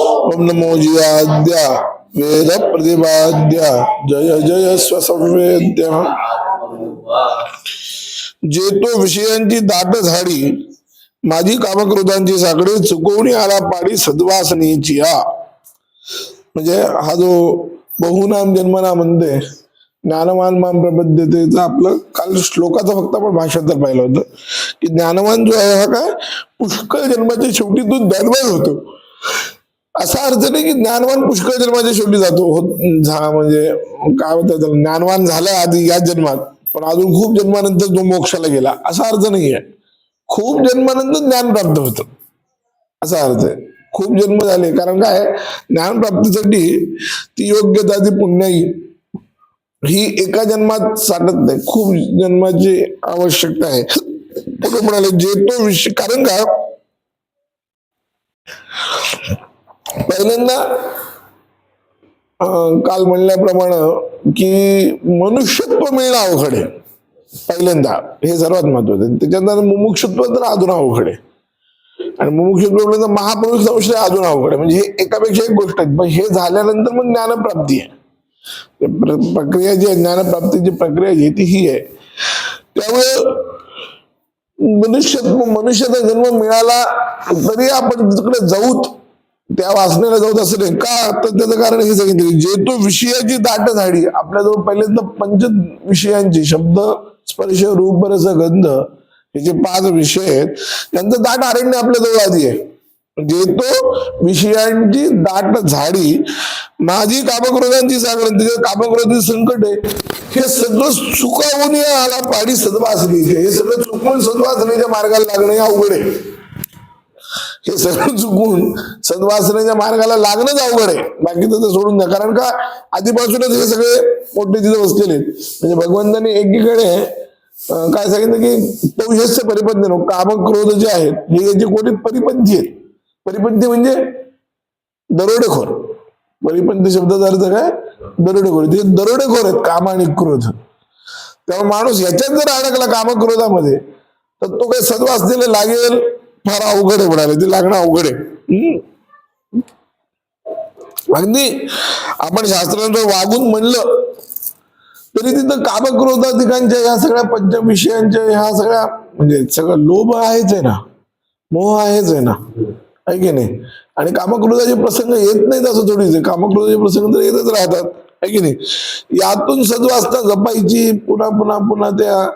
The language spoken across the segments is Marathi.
ओम नमो जियाद्या वेद प्रतिपाद्या जय जय स्वसंवेद्य. जे तो विषयांची दाट झाडी माझी कामक्रोधांची साखळी चुकवणी आला पाडी सद्वासनीची म्हणजे हा जो बहुनाम जन्मना म्हणते ज्ञानवान मान प्रबद्धतेचा आपलं काल श्लोकाचं फक्त आपण भाषांतर पाहिलं होतं. की ज्ञानवान जो आहे हा काय? पुष्कळ जन्माच्या शेवटी तो ज्ञानवान होतो. असा अर्थ नाही की ज्ञानवान पुष्कळ जन्माच्या शेवटी जातो. होत झा म्हणजे काय म्हणतात ज्ञानवान झाला आधी या जन्मात पण अजून खूप जन्मानंतर तो मोक्षाला गेला. असा अर्थ नाही आहे खूप जन्मानंतर ज्ञान प्राप्त होतं. असा अर्थ आहे. खूप जन्म झाले. कारण काय? ज्ञान प्राप्तीसाठी ती योग्यता ती पुण्याई ही एका जन्मात साठत नाही खूप जन्माची आवश्यकता आहे. पुढे म्हणाले जे तो विषय कारण का? पहिल्यांदा काल म्हणल्याप्रमाणे की मनुष्यत्व मिळणं अवघड आहे. पहिल्यांदा हे सर्वात महत्वाचं आहे. त्याच्यानंतर मुमुक्षत्व तर अजून अवघड आहे. आणि मुमुक्षत्व म्हटलं म्हणजे तर महापुरुष संशय अजून अवघड आहे. म्हणजे हे एकापेक्षा एक गोष्ट आहे. पण हे झाल्यानंतर मग ज्ञानप्राप्ती आहे. प्रक्रिया जी आहे ज्ञानप्राप्तीची प्रक्रिया जी ती ही आहे. त्यामुळे मनुष्य मनुष्याचा जन्म मिळाला तरी आपण तिकडे जाऊत त्या वासनेला जाऊत असं नाही. का? तर त्याचं कारण हे सांगितलं जे तो विषयाची दाट झाडी आपल्याजवळ पहिल्यांदा पंच विषयांची शब्द स्पर्श रूप रस गंध हे जे पाच विषय आहेत त्यांचं दाट अरण्य आपल्याजवळ आधी आहे. घेतो विषयांची दाट झाडी माझी कामक्रोधांची सागरण तिच्या कामक्रोधी संकट आहे. हे सगळं चुकावून आला पाडी सद्वासनीचे. हे सगळं चुकून सदवासनेच्या मार्गाला लागणं हे अवघड आहे. हे सगळं चुकून सद्वासनेच्या मार्गाला लागणंच अवघड आहे. बाकी तर सोडून द्या. कारण का आधीपासूनच हे सगळे मोठे तिथे बसलेले म्हणजे भगवंतांनी एकीकडे काय सांगितलं की पौषस्य परिपंथी नो काम क्रोध जे आहेत हे याचे कोणी परिपंथी आहेत. परिपंथी म्हणजे दरोडेखोर. परिपंथी शब्दाचा अर्थ काय? दरोडेखोर. ते दरोडेखोर आहेत काम आणि क्रोध. तेव्हा माणूस याच्यात जर अडकला कामक्रोधामध्ये तर तो काही सद्वासनेला लागेल फार अवघड आहे म्हणाले. ते लागणं अवघड आहे. अगदी आपण शास्त्रांचं वागून म्हणलं तरी तिथं कामक्रोधाधिकांच्या ह्या सगळ्या पंचविषयांच्या ह्या सगळ्या म्हणजे सगळं लोभ आहेच आहे ना. मोह आहेच आहे ना. आहे की नाही? आणि कामक्रोधाचे प्रसंग येत नाहीत असं थोडीच कामक्रोधाचे प्रसंग तर येतच राहतात. आहे की नाही? यातून सद्वासना जपायची पुन्हा पुन्हा पुन्हा त्या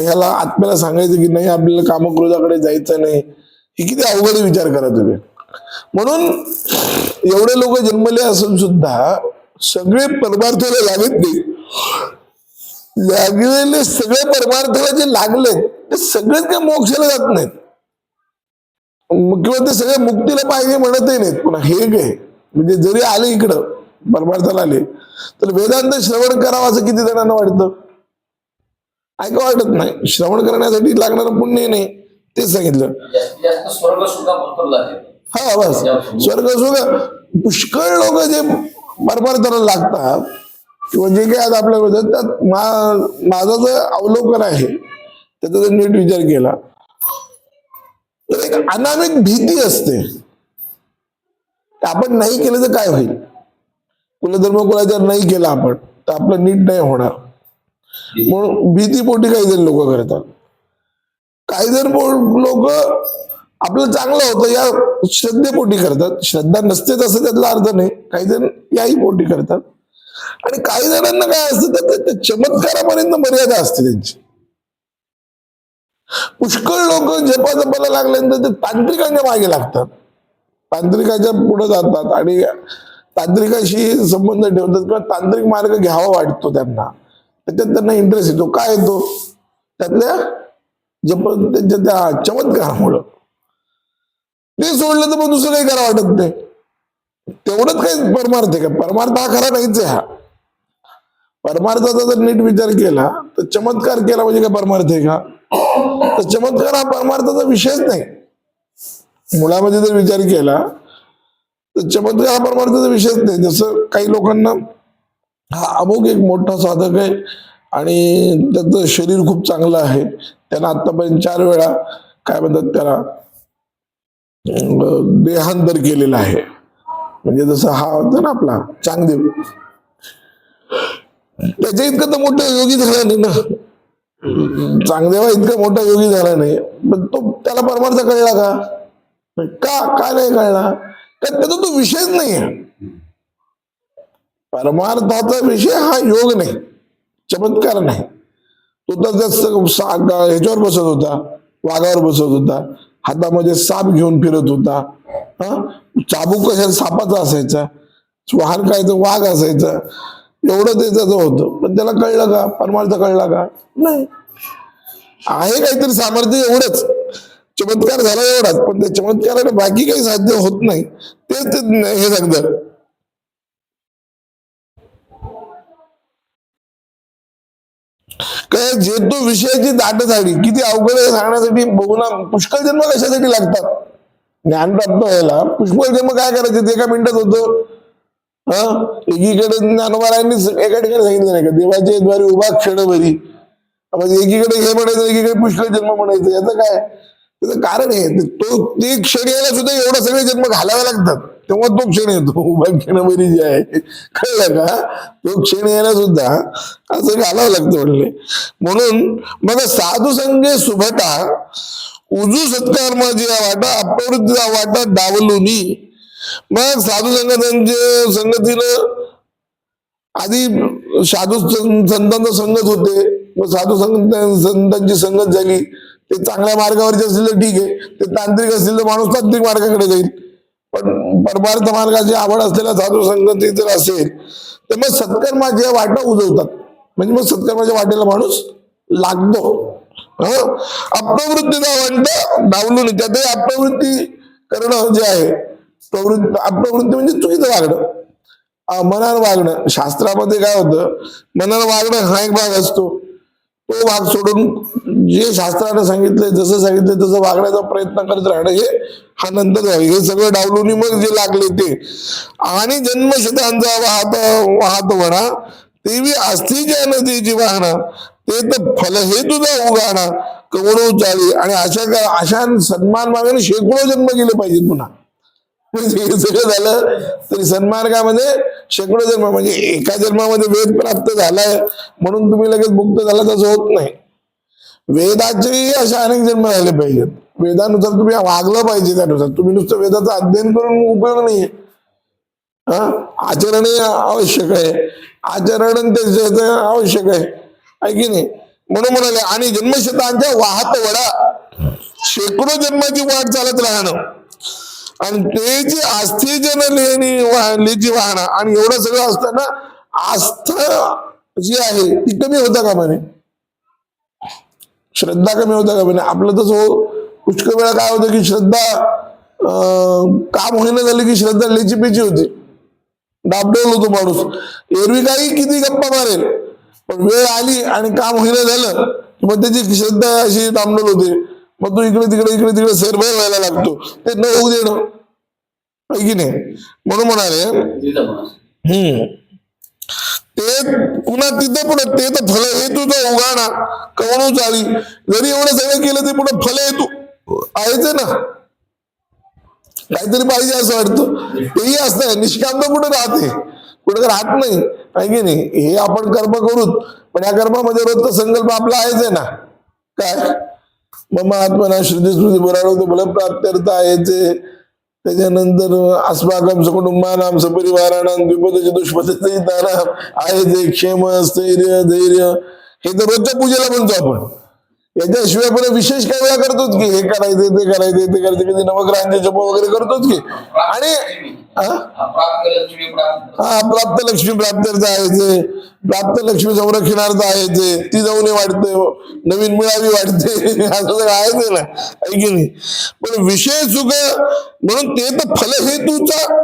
ह्याला आत्म्याला सांगायचं की नाही आपल्याला कामक्रोधाकडे जायचं नाही. हे किती अवघड विचार करा तुम्ही. म्हणून एवढे लोक जन्मले असून सुद्धा सगळे परमार्थाला लागत नाही. लागलेले सगळे परमार्थाला जे लागले ते सगळेच काही मोक्षाला जात नाहीत. किंवा ते सगळे मुक्तीला पाहिजे म्हणतही नाहीत. पुन्हा हे काय म्हणजे जरी आले इकडं परमार्थाला आले तर वेदांत श्रवण करावं असं किती जणांना वाटतं? ऐका वाटत नाही? श्रवण करण्यासाठी लागणारं पुण्य नाही. तेच सांगितलं. हा बस. स्वर्ग सुख पुष्कळ लोक जे परमार्थाला लागतात किंवा जे काही आज आपल्या होतं त्यात मा- माझं जे अवलोकन आहे त्याचा जर नीट विचार केला अनामिक भीती असते. आपण नाही केलं तर काय होईल? कुलधर्म कुलाचार नाही केला आपण तर आपलं नीट नाही होणार. म्हणून भीतीपोटी काही जण लोक करतात. काही जण लोक आपलं चांगलं होतं या श्रद्धेपोटी करतात. श्रद्धा नसतेच असं त्यातला अर्थ नाही. काही जण याही पोटी करतात. आणि काही जणांना काय असतं तर त्या चमत्कारापर्यंत मर्यादा असते त्यांची. पुष्कळ लोक जपा लागल्यानंतर ते तांत्रिकांच्या मागे लागतात. तांत्रिकाच्या पुढे जातात आणि तांत्रिकाशी संबंध ठेवतात किंवा तांत्रिक मार्ग घ्यावा वाटतो त्यांना. त्याच्यात त्यांना इंटरेस्ट येतो. काय येतो? त्यातल्या जप त्यांच्या त्या चमत्कारामुळं. ते सोडलं तर मग दुसरं काही करा वाटत नाही. तेवढंच काही परमार्थ आहे का? परमार्थ हा खरा नाहीच आहे हा. परमार्थाचा जर नीट विचार केला तर चमत्कार केला म्हणजे काय परमार्थ आहे का? तर चमत्कार हा परमार्थाचा विषयच नाही. मुळामध्ये जर विचार केला तर चमत्कार हा परमार्थाचा विषयच नाही. जसं काही लोकांना हा अमुक एक मोठा साधक आहे आणि त्याचं शरीर खूप चांगलं आहे. त्यांना आतापर्यंत चार वेळा काय म्हणतात त्याला देहांतर केलेलं आहे. म्हणजे जसं हा होता ना आपला चांगदेव. त्याच्या इतकं तर मोठं योगी झाला नाही ना. चांगदेवा इतका मोठा योगी झाला नाही. पण तो त्याला परमार्थ कळला का? का का नाही कळला? कारण त्याचा तो विषयच नाही परमार्थाचा विषय हा योग नाही. चमत्कार नाही. तो तर सा- ह्याच्यावर बसत होता. वाघावर बसत होता. हातामध्ये साप घेऊन फिरत होता. हा? चाबूक कशा सापाचा असायचा. वाहन काय तर वाघ असायचा. एवढं ते त्याचं होतं. पण त्याला कळलं का? परमार्थ कळला का? नाही. आहे काहीतरी सामर्थ्य एवढंच. चमत्कार झाला एवढाच. पण त्या चमत्काराने बाकी काही साध्य होत नाही. तेच ते हे सांगतात. काय जे तो विषयाची दाट झाली किती अवघड आहे सांगण्यासाठी बहुना पुष्कळ जन्म कशासाठी लागतात? ज्ञान प्राप्त व्हायला. पुष्कळ जन्म काय करायचे? ते एका मिनिटात होतं. हा? एकीकडे ज्ञानोबारायांनी एका ठिकाणी सांगितलं नाही का? देवाच्या द्वारे उभा क्षण भरी म्हणजे एकीकडे हे म्हणायचं एकीकडे पुष्कळ जन्म म्हणायचं. याचं काय? त्याचं कारण आहे तो ते क्षण यायला सुद्धा एवढा सगळे जन्म घालावे लागतात. तेव्हा तो क्षण येतो. उभा क्षण भरी जे आहे कळलं का? तो क्षण यायला सुद्धा असं घालावं लागतं म्हणले. म्हणून मग साधू संगे सुभटा उजू सत्कार माझी वाटा अप्रवृत्तीचा वाटा डावलुनी मग साधू संगतांच्या संगतीनं आधी साधू संतांचा संगत होते. मग साधू संगत संतांची संगत झाली. ते चांगल्या मार्गावरचे असतील तर ठीक आहे. ते तांत्रिक असतील तर माणूस तांत्रिक मार्गाकडे जाईल. पण परमार्थ मार्गाची आवड असलेल्या साधू संगती जर असेल तर मग सत्कर्माच्या वाटा उजवतात. म्हणजे मग सत्कर्माच्या वाटेला माणूस लागतो. हं? अप्रवृत्तीचा वाट डावलून त्यातही अप्रवृत्ती करणं जे आहे प्रवृत्ती अप्रवृत्ती म्हणजे चुकीचं वागणं. अं, मनानं वागणं. शास्त्रामध्ये काय होतं मनानं वागणं हा एक भाग असतो. तो भाग सोडून जे शास्त्रानं सांगितलंय जसं सांगितलंय तसं वागण्याचा प्रयत्न करत राहणं हे हा नंतर हे सगळं डावलून मग जे लागले ते. आणि जन्मशतांचा वाहत वाहत म्हणा तेवी अस्थिच्या नदीची वाहना ते तर फल हे तुझा उगाणा. कवडो चाली आणि अशा का अशा सन्मान मागणे शेकडो जन्म गेले पाहिजेत पुन्हा. म्हणजे हे सगळं झालं तरी सन्मार्गामध्ये शेकडो जन्म म्हणजे एका जन्मामध्ये वेद प्राप्त झालाय म्हणून तुम्ही लगेच मुक्त झाला तसं होत नाही. वेदाचेही अशा अनेक जन्म झाले पाहिजेत. वेदानुसार तुम्ही वागलं पाहिजे त्यानुसार. तुम्ही नुसतं वेदाचं अध्ययन करून उपयोग नाहीये हा? आचरणही आवश्यक आहे. आचरण त्याचं आवश्यक आहे. आहे की नाही? म्हणून म्हणाले आणि जन्मशतांच्या वाहत वडा. शेकडो जन्माची वाट चालत राहणं. आणि ते जे आस्थेजन लेणी वा- लेची वाहना आणि एवढं सगळं असताना आस्था जी आहे ती कमी होता का म्हणे? श्रद्धा कमी होता का म्हणे? आपलं तसं पुष्कळ वेळा काय होतं की श्रद्धा काम होईना झाली की श्रद्धा लेची पेची होती. डाबडेल होतो माणूस. एरवी काही किती गप्पा मारेल पण वेळ आली आणि काम होईना झालं की मग त्याची श्रद्धा अशी डाबडोल होते. मग तो इकडे तिकडे इकडे तिकडे सेरभर व्हायला लागतो. ते न. होऊ देणं की नाही? म्हणून म्हणाले हम्म. ते पुन्हा तिथं पुढे ते तर फल हेतूचा उगाणा. कवणू चाली जरी एवढं सगळं केलं ते पुढे फल हेतू आहेच आहे ना. काहीतरी पाहिजे असं वाटतं. तेही असतं निष्कांत कुठे राहते? कुठे राहत नाही. आहे की नाही? हे आपण कर्म करूच पण या कर्मामध्ये रोजचा संकल्प आपला आहेच आहे ना. काय? मग आत्मना श्रुती स्मृती बरोबर बल प्राप्त्यर्थ आहेचे त्याच्यानंतर अस्माकम सकुटुंबानाम आमचं द्विपदचे विपदाचे ताराम आहे ते क्षेम स्थैर्य धैर्य. हे तर रोजच्या पूजेला म्हणतो आपण. याच्याशिवाय पण विशेष काय वेळा करतोच की हे करायचं ते करायचं ते करायचं कधी नवग्रहांचे जप वगैरे करतोच की. आणि हा? प्राप्त लक्ष्मी प्राप्त हा प्राप्त लक्ष्मी आहे ते. प्राप्त लक्ष्मी संरक्षणार्थ आहे ते. ती जाऊन वाटते हो. नवीन मिळावी वाटते असं सगळं आहे ते ना. आहे की नाही? पण विषय सुख म्हणून ते तर फलहेतूचा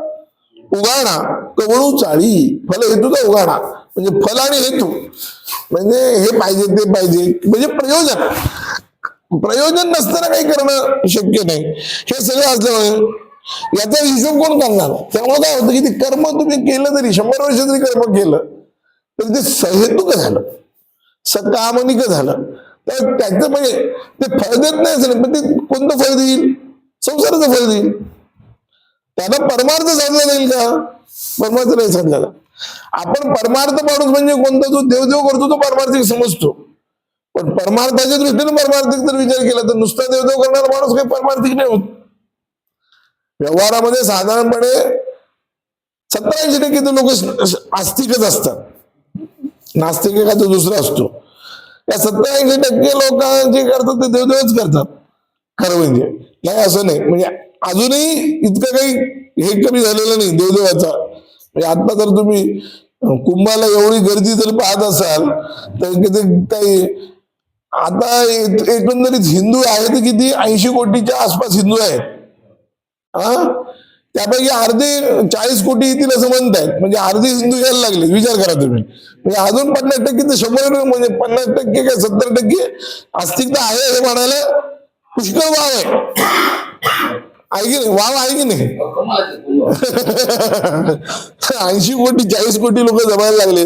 उगाणा. कवळू चाळी. फलहेतूचा उगाणा. म्हणजे फल आणि हेतू. म्हणजे हे पाहिजे ते पाहिजे. म्हणजे प्रयोजन. प्रयोजन नसताना काही करणं शक्य नाही. हे सगळं असल्यामुळे याचा हिशोब कोण करणार? त्यामुळे काय होतं की ते कर्म तुम्ही केलं तरी शंभर वर्ष जरी कर्म केलं तरी ते सहेतुक झालं. सकामनिक झालं. तर त्याचं म्हणजे ते फळ देत नाही असं पण ते कोणतं फळ देईल? संसाराचं फळ देईल. त्याला परमार्थ साधला जाईल का? परमार्थ नाही साधला जात. आपण परमार्थ माणूस म्हणजे कोणता? जो देवदेव करतो तो परमार्थिक समजतो. पण परमार्थाच्या दृष्टीने परमार्थिक जर विचार केला तर नुसता देवदेव करणारा माणूस काही परमार्थिक नाही होत. व्यवहारामध्ये साधारणपणे सत्तरऐंशी टक्के तर लोक आस्तिकच असतात. नास्तिक एखादा दुसरा असतो. या सत्तरऐंशी टक्के लोक जे करतात ते देवदेवच करतात. खरं म्हणजे. नाही असं नाही. म्हणजे अजूनही इतकं काही हे कमी झालेलं नाही देवदेवाचा. म्हणजे आता जर तुम्ही कुंभाला एवढी गर्दी जर पाहत असाल तर किती काही आता एकंदरीत हिंदू आहेत किती? ऐंशी कोटीच्या आसपास हिंदू आहेत. हा? त्यापैकी अर्धे चाळीस कोटी येतील असं म्हणतायत. म्हणजे अर्धे हिंदू यायला लागले विचार करा तुम्ही. म्हणजे अजून पन्नास टक्के तर शंभर म्हणजे पन्नास टक्के काय सत्तर टक्के आस्तिकता आहे हे म्हणायला पुष्कळ वाव आहे. आहे की नाही? वाव आहे की नाही? ऐंशी कोटी चाळीस कोटी लोक जमायला लागले.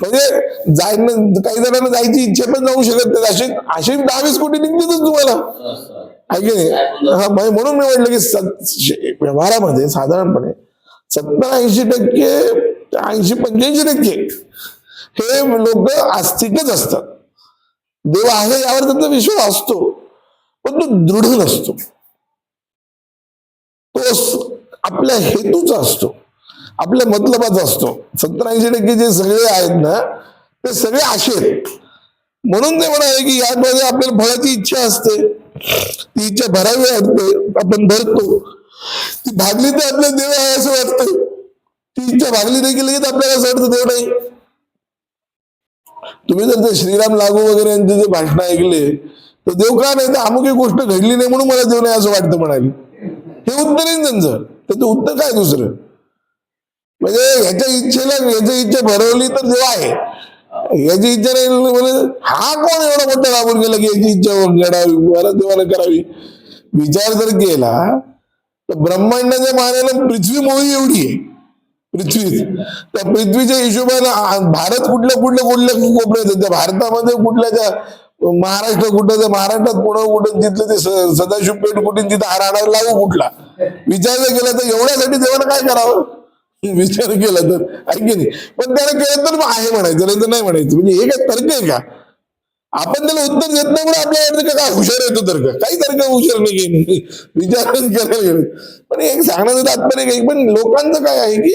म्हणजे जाय काही जणांना जायची इच्छा पण जाऊ शकत नाही. असे असे दहा वीस कोटी निघतातच तुम्हाला. असं. आहे की नाही? हा म्हणून मी म्हटलं की सत- व्यवहारामध्ये साधारणपणे सत्तर ऐंशी टक्के ऐंशी पंच्याऐंशी टक्के हे लोक आस्तिकच असतात. देव आहे यावर त्यांचा विश्वास असतो. पण तो दृढ नसतो. तो आपल्या हेतूचा असतो. आपल्या मतलबाचा असतो. सत्तर ऐंशी टक्के जे सगळे आहेत ना ते सगळे आशे आहेत. म्हणून ते म्हणाले की यामध्ये आपल्याला फळाची इच्छा असते. ती इच्छा भरावी वाटते. आपण भरतो. ती भागली तर आपल्या देव आहे असं वाटतं ती इच्छा भागली नाही की लगेच आपल्याला असं वाटतं देव नाही. तुम्ही जर ते श्रीराम लागू वगैरे यांचे जे भाषण ऐकले तर देव का नाही तर अमुक एक गोष्ट घडली नाही म्हणून मला देव नाही असं वाटतं म्हणाले. हे उत्तर आहे त्यांचं. त्याचं उत्तर काय दुसरं? म्हणजे ह्याच्या इच्छेला ह्याची इच्छा भरवली तर देव आहे. याची इच्छा नाही म्हणजे हा कोण एवढा मोठा राबून गेला की याची इच्छा घडावी मला देवाला करावी? विचार जर केला तर ब्रह्मांडाच्या मानेला पृथ्वी मोही एवढी आहे. पृथ्वी. त्या पृथ्वीच्या हिशोबाने भारत कुठल्या कुठल्या कुठल्या कोपऱ्यात त्या भारतामध्ये कुठल्या त्या महाराष्ट्र कुठं ते महाराष्ट्रात पुढं कुठं तिथलं ते सदाशिव पेठ कुठे तिथं हार आणायला लागू कुठला? विचार जर केला तर एवढ्यासाठी देवानं काय करावं? विचार केला तर. ऐकी नाही? पण त्याला केलं तर मग आहे म्हणायचं नाही तर नाही म्हणायचं. म्हणजे हे काय तर्क आहे का? आपण त्याला उत्तर देत नाही म्हणून आपल्याला वाटतं का काय हुशार येतो तर्क. काही तर्क हुशार नाही विचारच करायला गेलं. पण एक सांगण्याचं तात्पर्य काही पण लोकांचं काय आहे की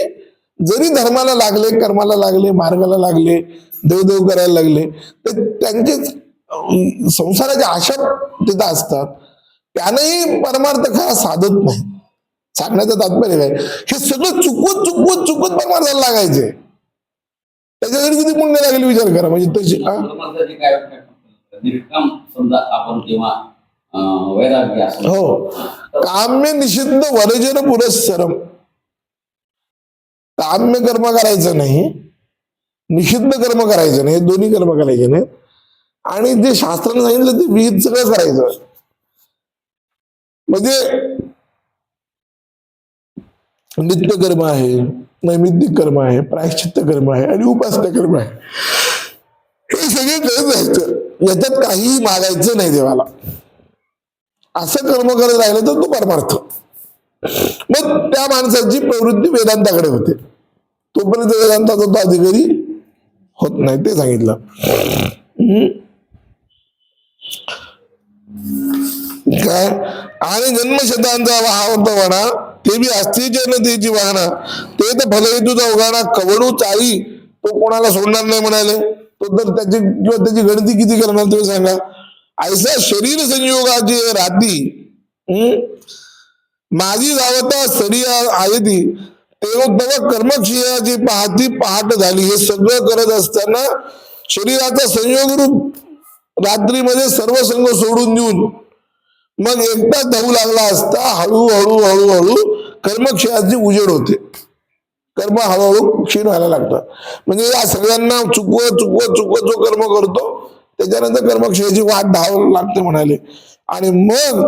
जरी धर्माला लागले कर्माला लागले मार्गाला लागले देवदेव करायला लागले तर त्यांचेच संसाराच्या आशा तिथं असतात. त्यानंही परमार्थ खरा साधत नाही. सांगण्याचं तात्पर्य काय? हे सगळं चुकवत चुकवत चुकवत परमार्थाला लागायचे. त्याच्यासाठी किती पुण्य लागेल विचार करा. म्हणजे तशी हा? हो. काम्य निषिद्ध वर्जन पुरस्सरम. काम्य कर्म करायचं नाही. निषिद्ध कर्म करायचं नाही. दोन्ही कर्म करायचे नाही. आणि जे शास्त्राने सांगितलं ते विहित सगळं करायचं. म्हणजे नित्य कर्म आहे नैमित्तिक कर्म आहे प्रायश्चित्त कर्म आहे आणि उपासना कर्म आहे. हे सगळे करत राहायचं. याच्यात काहीही मागायचं नाही देवाला. असं कर्म करत राहिलं तर तो परमार्थ. मग त्या माणसाची प्रवृत्ती वेदांताकडे होते. तोपर्यंत वेदांताचा तो अधिकारी होत नाही ते सांगितलं. हम्म. काय? आणि जन्मशतांचा वाहवतवाना ते बी अस्थिजय नदीची वाहना ते तर फलहेतूचा उगाणा कवडू चाळी तो कोणाला सोडणार नाही म्हणाले. तो तर त्याची किंवा त्याची गणती किती करणार तुम्ही सांगा. ऐसा शरीर संयोगाची राती हम्म? माझी जावता सरी आहे ती. तेव्हा तेव्हा कर्मक्षयाची पाहती पहाट झाली. हे सगळं करत असताना शरीराचा संयोग रूप रात्रीमध्ये सर्व संघ सोडून देऊन मग एकटा धावू लागला असता हळूहळू हळूहळू कर्मक्षयाची उजेड होते. कर्म हळूहळू क्षीण व्हायला लागतं म्हणजे या सगळ्यांना चुकवत चुकवत चुकवत जो कर्म करतो त्याच्यानंतर कर्मक्षयाची वाट धाव लागते म्हणाले. आणि मग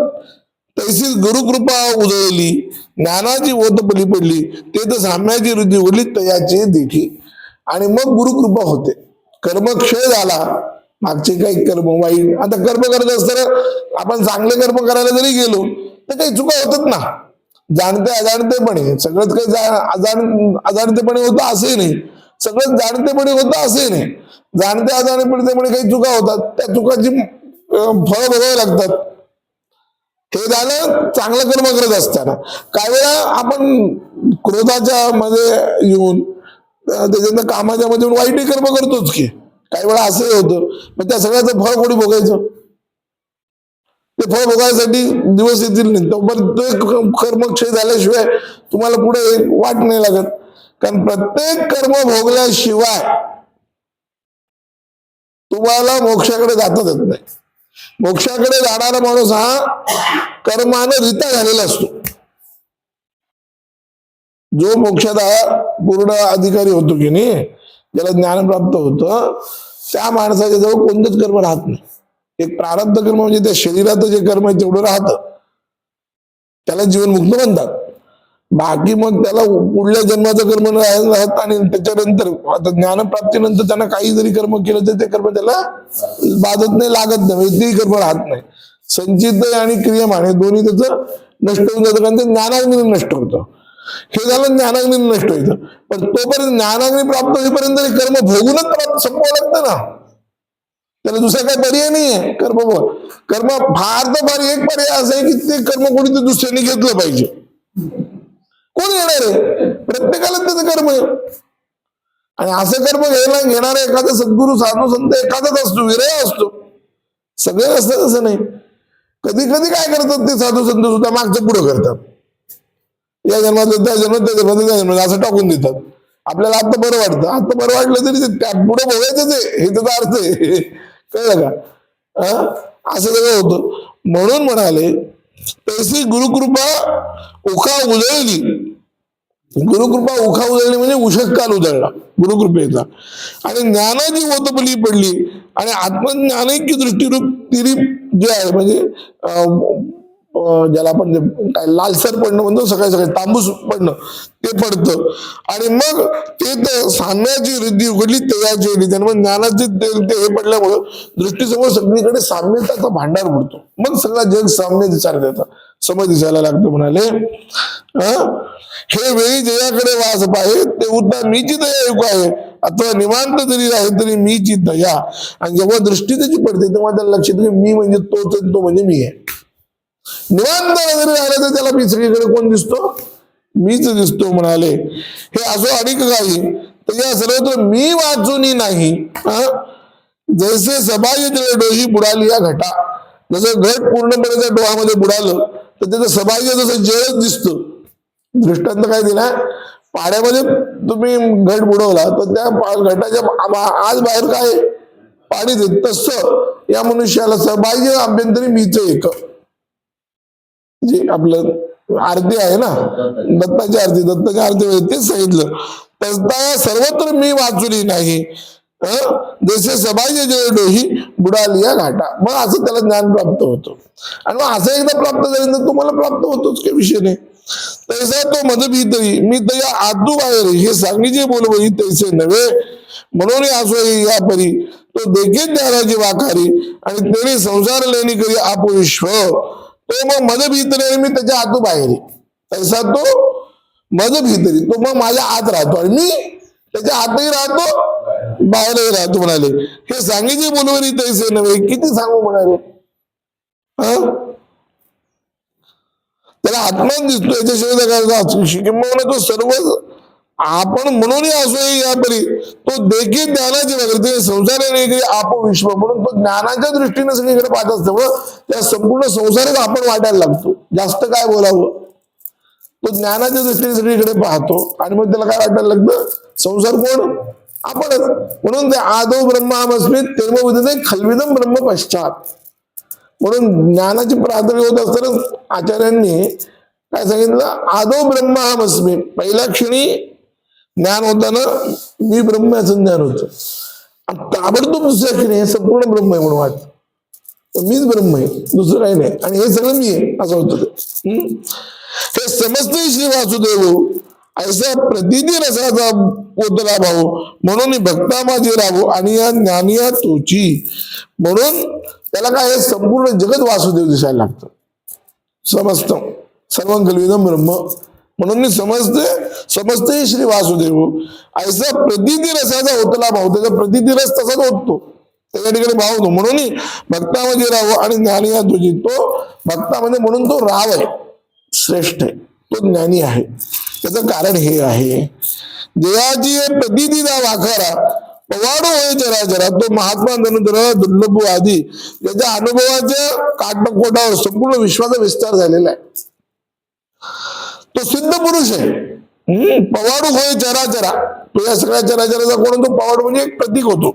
तैसील गुरुकृपा उजळली ज्ञानाची ओत पली पडली ते तर साम्याची वृद्धी उरली तयाची देखी आणि मग गुरुकृपा होते. कर्मक्षय झाला. मागचे काही कर्म वाईट आता कर्म करत असताना आपण चांगले कर्म करायला जरी गेलो तर काही चुका होतात ना. जाणते अजाणतेपणे. सगळंच काही अजाण अजाणतेपणे होतं असंही नाही. सगळं जाणतेपणे होतं असंही नाही. जाणते अजाणतेपणे काही चुका होतात. त्या चुकाची फळं बघावी लागतात. हे झालं चांगलं कर्म करत असताना. काही वेळा आपण क्रोधाच्या मध्ये येऊन त्याच्यानंतर कामाच्या मध्ये येऊन वाईटही कर्म करतोच की. काही वेळा असंही होतं. मग त्या सगळ्याचं फळ कोणी भोगायचं? ते फळ भोगायसाठी दिवस येतील नाही. तोपर्यंत कर्मक्षय झाल्याशिवाय तुम्हाला पुढे वाट नाही लागत. कारण प्रत्येक कर्म भोगल्याशिवाय तुम्हाला मोक्षाकडे जाता येत नाही. मोक्षाकडे जाणारा माणूस हा कर्मानं रिता झालेला असतो. जो मोक्षाचा पूर्ण अधिकारी होतो की नाही ज्याला ज्ञान प्राप्त होतं त्या माणसाच्या जवळ कोणतंच कर्म राहत नाही. एक प्रारब्ध कर्म म्हणजे त्या शरीराचं जे कर्म आहे तेवढं राहतं. त्याला जीवनमुक्त म्हणतात बाकी मग त्याला पुढल्या जन्माचं कर्म राहत आणि त्याच्यानंतर आता ज्ञानप्राप्तीनंतर त्यांना काही जरी कर्म केलं तर ते कर्म त्याला बाधत नाही लागत नाही म्हणजे तेही कर्म राहत नाही. संचित आणि क्रियमान हे दोन्ही त्याचं नष्ट होऊन जातं कारण ते ज्ञानाग्नी नष्ट होतं. हे झालं ज्ञानाग्नी नष्ट व्हायचं पण तोपर्यंत ज्ञानाग्नी प्राप्त होईपर्यंत कर्म भोगूनच प्राप्त संपवावं लागतं ना. त्याला दुसरा काही पर्याय नाहीये कर्म कर्म फार तर फार एक पर्याय असा आहे की ते कर्म कोणीतरी दुसऱ्याने घेतलं पाहिजे. कोण येणार आहे? प्रत्येकाला त्याचं कर्म आहे. आणि असं कर्म घ्यायला घेणारा एखादा सद्गुरू साधू संत एखादाच असतो विरय असतो. सगळे असतात असं नाही. कधी कधी काय करतात ते साधू संत सुद्धा मागचं पुढं करतात. या जन्मातलं त्या जन्मात त्या जन्मात त्या जन्मात असं टाकून देतात. आपल्याला आता बरं वाटतं. आता बरं वाटलं तरी ते त्या पुढे बघायचं आहे हे त्याचा अर्थ आहे. कळलं का? असं सगळं होतं. म्हणून म्हणाले तशी गुरुकृपा उखा उजळली. गुरुकृपा उखा उजळली म्हणजे उशक काल उजळला. गुरुकृपेचा. आणि ज्ञानाची ओतबली पडली. आणि आत्मज्ञानैक्य दृष्टीरूप तिरी जे आहे म्हणजे अं, ज्याला आपण जे काय लालसर पडणं म्हणतो सकाळी सकाळी तांबूस पडणं ते पडतं. आणि मग ते तर साम्याची वृद्धी उघडली तेजाची येडी त्यामुळे ज्ञानाचे ते ते हे पडल्यामुळं दृष्टीसमोर सगळीकडे साम्यताचा भांडार उडतो. मग सगळं जग साम्य दिसायला देतात समज दिसायला लागतं म्हणाले. हे? वेळी जयाकडे वास पाहे ते उद्धा मीची दया ऐकू आहे. अथवा निवांत जरी आहे तरी मीची दया. आणि जेव्हा दृष्टी त्याची पडते तेव्हा त्याला लक्षात मी म्हणजे तोच तो म्हणजे मी आहे. निवांत जरी आलं तर त्याला मी सगळीकडे कोण दिसतो? मीच दिसतो म्हणाले. हे असो अनेक काही तर या सर्वत्र मी वाचूनी नाही. जसे जैसे सबाई जळ डोही बुडाली या घटा. जसं घट पूर्णपणे त्या डोहामध्ये बुडालं तर त्याचं सबाह्य जसं जळच दिसतं. दृष्टांत काय दिला? पाण्यामध्ये तुम्ही घट बुडवला तर त्या घटाच्या आज बाहेर काय पाणी देत. तस या मनुष्याला सबाह्य अभ्यंतरी मीच एक. जे आपलं आरती आहे ना दत्ताची आरती दत्ताच्या आरती तेच सांगितलं. तसता सर्वत्र मी वाचली नाही. जसे सबाह्य जे डोही बुडालिया घाटा. मग असं त्याला ज्ञान प्राप्त होतं. आणि मग असं एकदा प्राप्त झाल्यानंतर तुम्हाला प्राप्त होतोच काही विषय नाही. तैसा तो मदभीतरी मी तया आतू बाहेर हे सांगीचे बोलवही तैसे नव्हे. म्हणून असो या परी. तो देखील ज्ञानाची वाखारी आणि त्याने संसार लेणी करी विश्व तो मग मद भीतरी मी त्याच्या आतू बाहेर तसा तो मद भीतरी. तो मग माझ्या आत राहतो. आणि मी त्याच्या आतही राहतो बाहेरही राहतो म्हणाले. हे सांगितले बोलवरी तैसे नव्हे. किती सांगू म्हणाले? हा? त्याला आत्मा दिसतो. याच्याशिवाय त्याला किंवा तो सर्व आपण म्हणून असो या परी. तो देखील ज्ञानाची वगैरे संसार आपविश्व म्हणून तो ज्ञानाच्या दृष्टीने सगळीकडे पाहत असतं त्या संपूर्ण संसारात आपण वाटायला लागतो. जास्त काय बोलावं? तो ज्ञानाच्या दृष्टीने सगळीकडे पाहतो. आणि मग त्याला काय वाटायला लागतं? संसार कोण? आपणच. म्हणून ते आदो ब्रह्मामस्मित तेर्मविधते खलविदम ब्रह्म पश्चात. म्हणून ज्ञानाची प्रार्थना होत असताना आचार्यांनी काय सांगितलं? आदो ब्रह्माहमस्मी पहिल्या क्षणी ज्ञान होताना मी ब्रह्माचं ज्ञान होतं. ताबडतोब दुसऱ्या क्षणी हे संपूर्ण ब्रह्म आहे म्हणून वाटतं. मीच ब्रह्म आहे दुसरं काही नाही. आणि हे सगळं मी आहे असं होतं ते. हे समजते श्री वासुदेव ऐसा प्रतिदी रसाचा पोतला भाऊ. म्हणून भक्ता माझी राहू आणि या ज्ञानिया तोची. म्हणून त्याला काय संपूर्ण जगत वासुदेव दिसायला लागतं. समजतं सर्व कल्विदम ब्रह्म. म्हणून मी समजते समजते श्री वासुदेव. ऐसा प्रतिदी रसाचा होतला भाव त्याचा प्रतिदी रस तसाच होतो त्याच्या ठिकाणी भाव होतो. म्हणून भक्तामध्ये राव आणि ज्ञानी हा तुझी तो भक्तामध्ये म्हणून तो राव आहे. श्रेष्ठ आहे. तो ज्ञानी आहे. त्याचं कारण हे आहे देवाची प्रतिदिना वाखारा पवाडो होय जरा जरा तो महात्मा धनुधर दुर्लभू आदी त्याच्या अनुभवाच्या काटकोटावर संपूर्ण विश्वाचा विस्तार झालेला आहे. तो सिद्ध पुरुष आहे. हम्म, पवाडू होय चराचरा तो या सगळ्या चराचराचा कोण तो पवाडू म्हणजे एक प्रतीक होतो.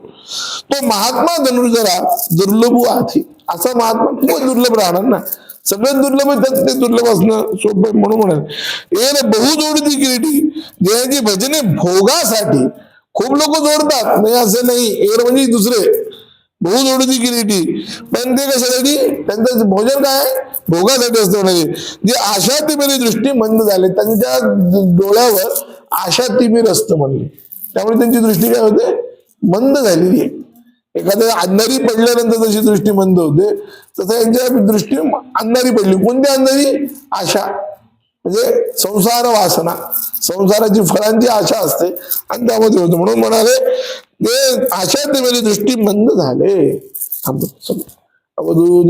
तो महात्मा धनुर्जरा दुर्लभ आधी. असा महात्मा खूप दुर्लभ राहणार ना. सगळं दुर्लभ आहे, त्यात ते दुर्लभ असणं सोपं म्हणून म्हणाल. ए बहु जोडती किरीटी. देण्याची भजने भोगासाठी खूप लोक जोडतात. नाही असं नाही. एर म्हणजे दुसरे. बहु केली ती. पण ते कशासाठी त्यांचं भोजन काय भोगासाठी असतं म्हणजे जे आशा तिमिरी दृष्टी मंद झाले त्यांच्या डोळ्यावर आशा तिमीर असतं म्हणले त्यामुळे त्यांची दृष्टी काय होते? मंद झालेली आहे एखाद्या अंधारी पडल्यानंतर जशी दृष्टी मंद होते तसं यांच्या दृष्टी अंधारी पडली. कोणती अंधारी? आशा. म्हणजे संसार वासना संसाराची फळांची आशा असते. आणि त्यामध्ये होतो. म्हणून म्हणाले ते आशा ते दृष्टी मंद झाले. थांबतो